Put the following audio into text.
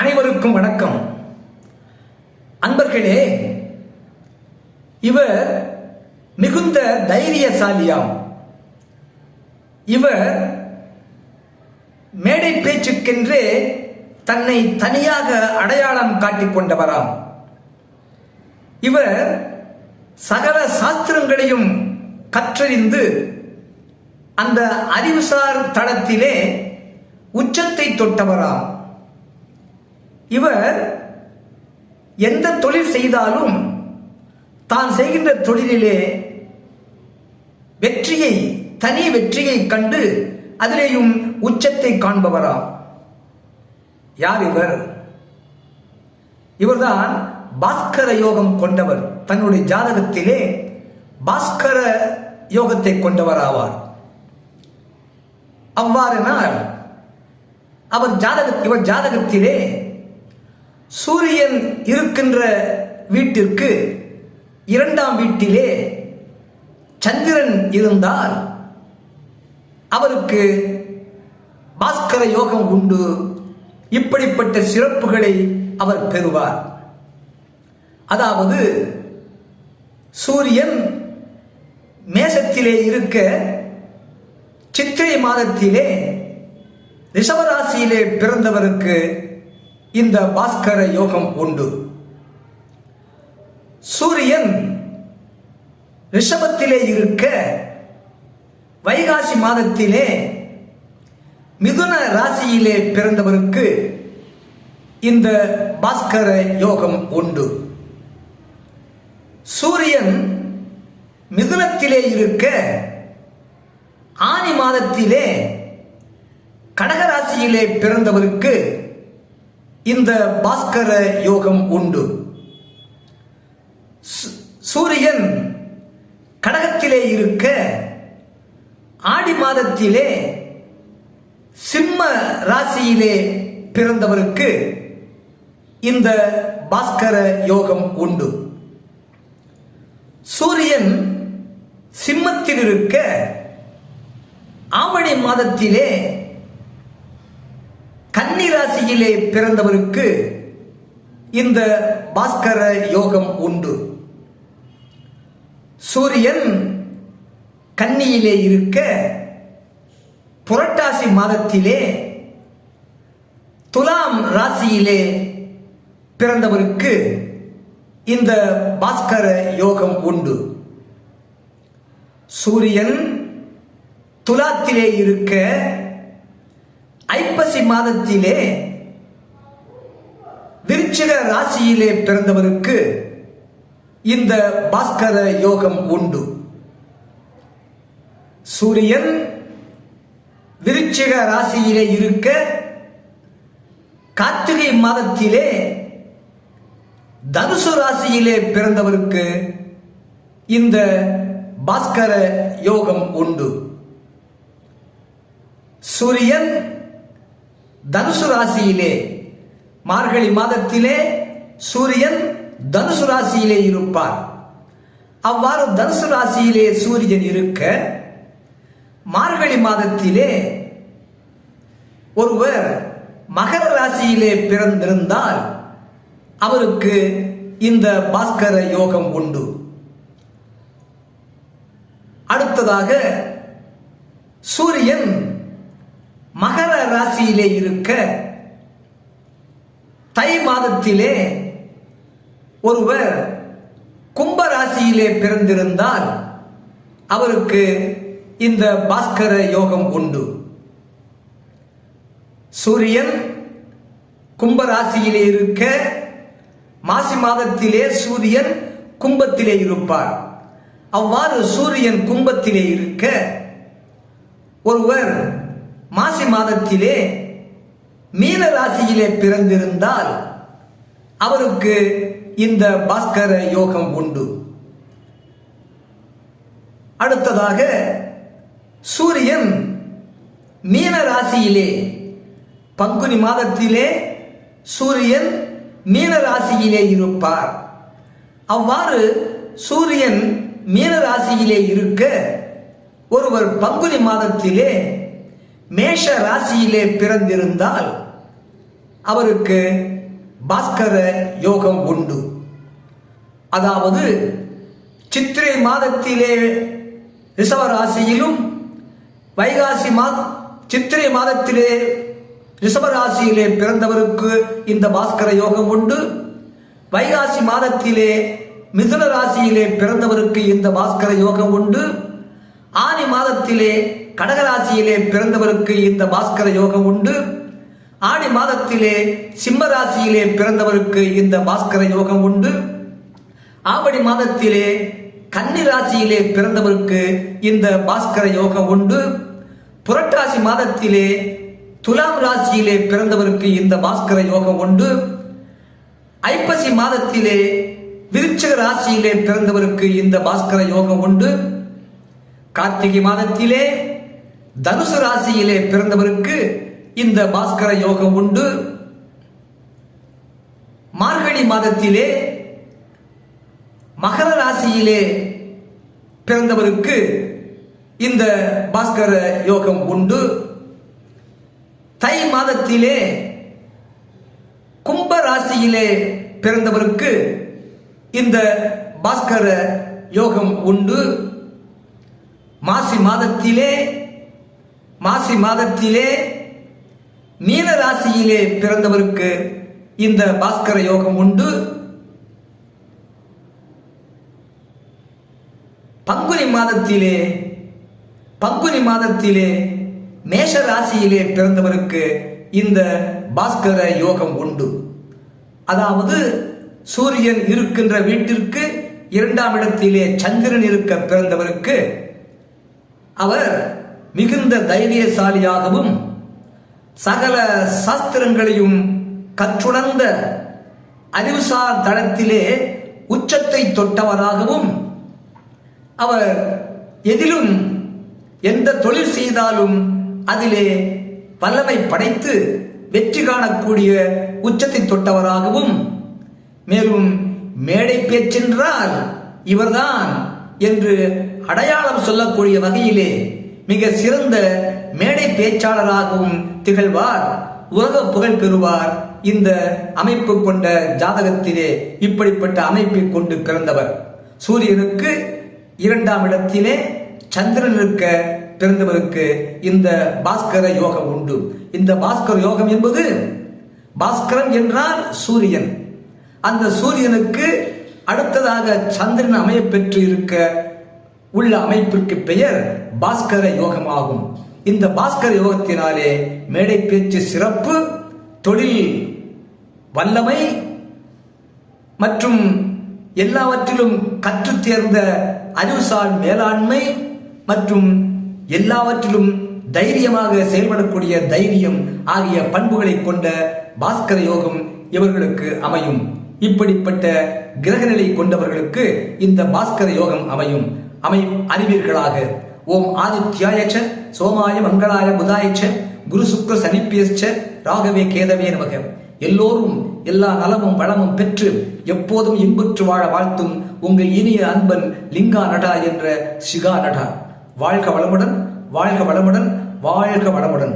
அனைவருக்கும் வணக்கம். அன்பர்களே இவர் மிகுந்த தைரியசாலியாம். இவர் மேடை பேச்சுக்கென்றே தன்னை தனியாக அடையாளம் காட்டிக் கொண்டவராம். இவர் சகல சாஸ்திரங்களையும் கற்றறிந்து அந்த அறிவுசார் தளத்திலே உச்சத்தை தொட்டவராம். இவர் எந்த தொழில் செய்தாலும் தான் செய்கின்ற தொழிலிலே வெற்றியை தனி வெற்றியை கண்டு அதிலேயும் உச்சத்தை காண்பவராம். யார் இவர்? இவர்தான் பாஸ்கர யோகம் கொண்டவர். தன்னுடைய ஜாதகத்திலே பாஸ்கர யோகத்தை கொண்டவர் ஆவார் அவர் ஜாதக இவர் ஜாதகத்திலே சூரியன் இருக்கின்ற வீட்டிற்கு இரண்டாம் வீட்டிலே சந்திரன் இருந்தால் அவருக்கு பாஸ்கர யோகம் உண்டு. இப்படிப்பட்ட சிறப்புகளை அவர் பெறுவார். அதாவது சூரியன் மேசத்திலே இருக்க சித்திரை மாதத்திலே ரிஷவராசியிலே பிறந்தவருக்கு இந்த பாஸ்கர யோகம் உண்டு. சூரியன் ரிஷபத்திலே இருக்க வைகாசி மாதத்திலே மிதுன ராசியிலே பிறந்தவருக்கு இந்த பாஸ்கர யோகம் உண்டு. சூரியன் மிதுனத்திலே இருக்க ஆனி மாதத்திலே கடகராசியிலே பிறந்தவருக்கு இந்த பாஸ்கர யோகம் உண்டு. சூரியன் கடகத்திலே இருக்க ஆடி மாதத்திலே சிம்ம ராசியிலே பிறந்தவருக்கு இந்த பாஸ்கர யோகம் உண்டு. சூரியன் சிம்மத்தில் இருக்க ஆவணி மாதத்திலே கன்னி ராசியிலே பிறந்தவருக்கு இந்த பாஸ்கர யோகம் உண்டு. சூரியன் கன்னியிலே இருக்க புரட்டாசி மாதத்திலே துலாம் ராசியிலே பிறந்தவருக்கு இந்த பாஸ்கர யோகம் உண்டு. சூரியன் துலாத்திலே இருக்க ஐப்பசி மாதத்திலே விருச்சிக ராசியிலே பிறந்தவருக்கு இந்த பாஸ்கர யோகம் உண்டு. சூரியன் விருச்சிக ராசியிலே இருக்க கார்த்திகை மாதத்திலே தனுசு ராசியிலே பிறந்தவருக்கு இந்த பாஸ்கர யோகம் உண்டு. சூரியன் தனுசு ராசியிலே மார்கழி மாதத்திலே சூரியன் தனுசு ராசியிலே இருப்பார். அவ்வாறு தனுசு ராசியிலே சூரியன் இருக்க மார்கழி மாதத்திலே ஒருவர் மகர ராசியிலே பிறந்திருந்தால் அவருக்கு இந்த பாஸ்கர யோகம் உண்டு. அடுத்ததாக சூரியன் மகர ராசியிலே இருக்க தை மாதத்திலே ஒருவர் கும்ப ராசியிலே பிறந்திருந்தால் அவருக்கு இந்த பாஸ்கர யோகம் உண்டு. சூரியன் கும்ப ராசியிலே இருக்க மாசி மாதத்திலே சூரியன் கும்பத்திலே இருப்பார். அவ்வாறு சூரியன் கும்பத்திலே இருக்க ஒருவர் மாசி மாதத்திலே மீன ராசியிலே பிறந்திருந்தால் அவருக்கு இந்த பாஸ்கர யோகம் உண்டு. அடுத்ததாக சூரியன் மீன ராசியிலே பங்குனி மாதத்திலே சூரியன் மீன ராசியிலே இருப்பார். அவ்வாறு சூரியன் மீன ராசியிலே இருக்க ஒருவர் பங்குனி மாதத்திலே மேஷ ராசியிலே பிறந்திருந்தால் அவருக்கு பாஸ்கர யோகம் உண்டு. அதாவது சித்திரை மாதத்திலே ரிஷப ராசியிலும் வைகாசி மா சித்திரை மாதத்திலே ரிஷப ராசியிலே பிறந்தவருக்கு இந்த பாஸ்கர யோகம் உண்டு. வைகாசி மாதத்திலே மிதுன ராசியிலே பிறந்தவருக்கு இந்த பாஸ்கர யோகம் உண்டு. ஆனி மாதத்திலே கடகராசியிலே பிறந்தவருக்கு இந்த பாஸ்கர யோகம் உண்டு. ஆடி மாதத்திலே சிம்ம ராசியிலே பிறந்தவருக்கு இந்த பாஸ்கர யோகம் உண்டு. ஆவணி மாதத்திலே கன்னி ராசியிலே பிறந்தவருக்கு இந்த பாஸ்கர யோகம் உண்டு. புரட்டாசி மாதத்திலே துலாம் ராசியிலே பிறந்தவருக்கு இந்த பாஸ்கர யோகம் உண்டு. ஐப்பசி மாதத்திலே விருச்சிக ராசியிலே பிறந்தவருக்கு இந்த பாஸ்கர யோகம் உண்டு. கார்த்திகை மாதத்திலே தனுசு ராசியிலே பிறந்தவருக்கு இந்த பாஸ்கர யோகம் உண்டு. மார்கழி மாதத்திலே மகர ராசியிலே பிறந்தவருக்கு இந்த பாஸ்கர யோகம் உண்டு. தை மாதத்திலே கும்ப ராசியிலே பிறந்தவருக்கு இந்த பாஸ்கர யோகம் உண்டு. மாசி மாதத்திலே மாசி மாதத்திலே மீன ராசியிலே பிறந்தவருக்கு இந்த பாஸ்கர யோகம் உண்டு. பங்குனி மாதத்திலே பங்குனி மாதத்திலே மேஷ ராசியிலே பிறந்தவருக்கு இந்த பாஸ்கர யோகம் உண்டு. அதாவது சூரியன் இருக்கின்ற வீட்டிற்கு இரண்டாம் இடத்திலே சந்திரன் இருக்க பிறந்தவருக்கு அவர் மிகுந்த தைரியசாலியாகவும் சகல சாஸ்திரங்களையும் கற்றுணர்ந்த அறிவுசார் தளத்திலே உச்சத்தை தொட்டவராகவும் அவர் எதிலும் எந்த தொழில் செய்தாலும் அதிலே வல்லமை படைத்து வெற்றி காணக்கூடிய உச்சத்தை தொட்டவராகவும் மேலும் மேடை பேச்சென்றால் இவர்தான் என்று அடையாளம் சொல்லக்கூடிய வகையிலே மிக சிறந்த மேடை பேச்சாளராகவும் திகழ்வார் உலக புகழ் பெறுவார். இந்த அமைப்பு கொண்ட ஜாதகத்திலே இப்படிப்பட்ட அமைப்பை கொண்டு பிறந்தவர். சூரியனுக்கு இரண்டாம் இடத்திலே சந்திரன் இருக்க பிறந்தவருக்கு இந்த பாஸ்கர யோகம் உண்டு. இந்த பாஸ்கர யோகம் என்பது பாஸ்கரன் என்றால் சூரியன். அந்த சூரியனுக்கு அடுத்ததாக சந்திரன் அமைய பெற்று இருக்க உள்ள அமைப்பிற்கு பெயர் பாஸ்கர யோகமாகும். இந்த பாஸ்கர யோகத்தினாலே மேடை பேச்சு சிறப்பு தொழில் வல்லமை மற்றும் எல்லாவற்றிலும் கற்று தேர்ந்த அறிவுசார் மேலாண்மை மற்றும் எல்லாவற்றிலும் தைரியமாக செயல்படக்கூடிய தைரியம் ஆகிய பண்புகளை கொண்ட பாஸ்கர யோகம் இவர்களுக்கு அமையும். இப்படிப்பட்ட கிரகநிலை கொண்டவர்களுக்கு இந்த பாஸ்கர யோகம் அமையும். அமை அறிவீர்களாக. ஓம் ஆதித்யாயச்ச சோமாய மங்களாய புதாயச்ச குரு சுக்ர சனிப்பியச்ச ராகவே கேதவே நமக. எல்லோரும் எல்லா நலமும் வளமும் பெற்று எப்போதும் இன்புற்று வாழ வாழ்த்தும் உங்கள் இனிய அன்பன் லிங்கா நடா என்ற சிகா நடா வாழ்க வளமுடன் வாழ்க வளமுடன் வாழ்க வளமுடன்.